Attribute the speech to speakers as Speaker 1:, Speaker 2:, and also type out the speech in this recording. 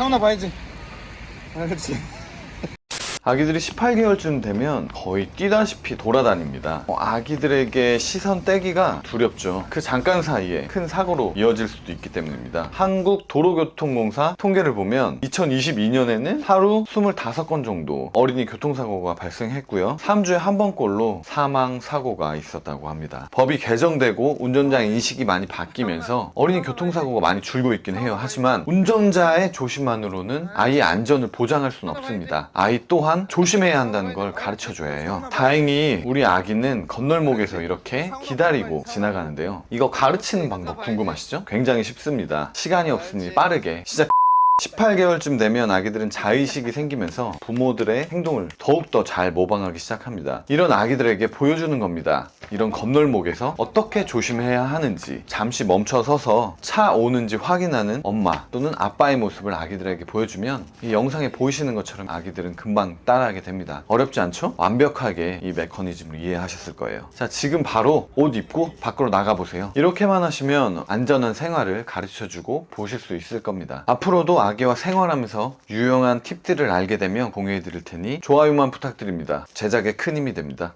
Speaker 1: 사우나 봐야지. 아, 그렇지.
Speaker 2: 아기들이 18개월쯤 되면 거의 뛰다시피 돌아다닙니다. 어, 아기들에게 시선 떼기가 두렵죠. 그 잠깐 사이에 큰 사고로 이어질 수도 있기 때문입니다. 한국도로교통공사 통계를 보면 2022년에는 하루 25건 정도 어린이 교통사고가 발생했고요. 3주에 한 번꼴로 사망 사고가 있었다고 합니다. 법이 개정되고 운전자 인식이 많이 바뀌면서 어린이 교통사고가 많이 줄고 있긴 해요. 하지만 운전자의 조심만으로는 아이의 안전을 보장할 수는 없습니다. 아이 또한 조심해야 한다는 걸 가르쳐 줘야 해요. 다행히 우리 아기는 건널목에서 이렇게 기다리고 지나가는데요. 이거 가르치는 방법 궁금하시죠? 굉장히 쉽습니다. 시간이 없으니 빠르게 시작 18개월쯤 되면 아기들은 자의식이 생기면서 부모들의 행동을 더욱더 잘 모방하기 시작합니다. 이런 아기들에게 보여주는 겁니다. 이런 건널목에서 어떻게 조심해야 하는지 잠시 멈춰 서서 차 오는지 확인하는 엄마 또는 아빠의 모습을 아기들에게 보여주면 이 영상에 보이시는 것처럼 아기들은 금방 따라하게 됩니다. 어렵지 않죠? 완벽하게 이 메커니즘을 이해하셨을 거예요. 자, 지금 바로 옷 입고 밖으로 나가보세요. 이렇게만 하시면 안전한 생활을 가르쳐 주고 보실 수 있을 겁니다. 앞으로도 아기와 생활하면서 유용한 팁들을 알게 되면 공유해 드릴 테니 좋아요만 부탁드립니다. 제작에 큰 힘이 됩니다.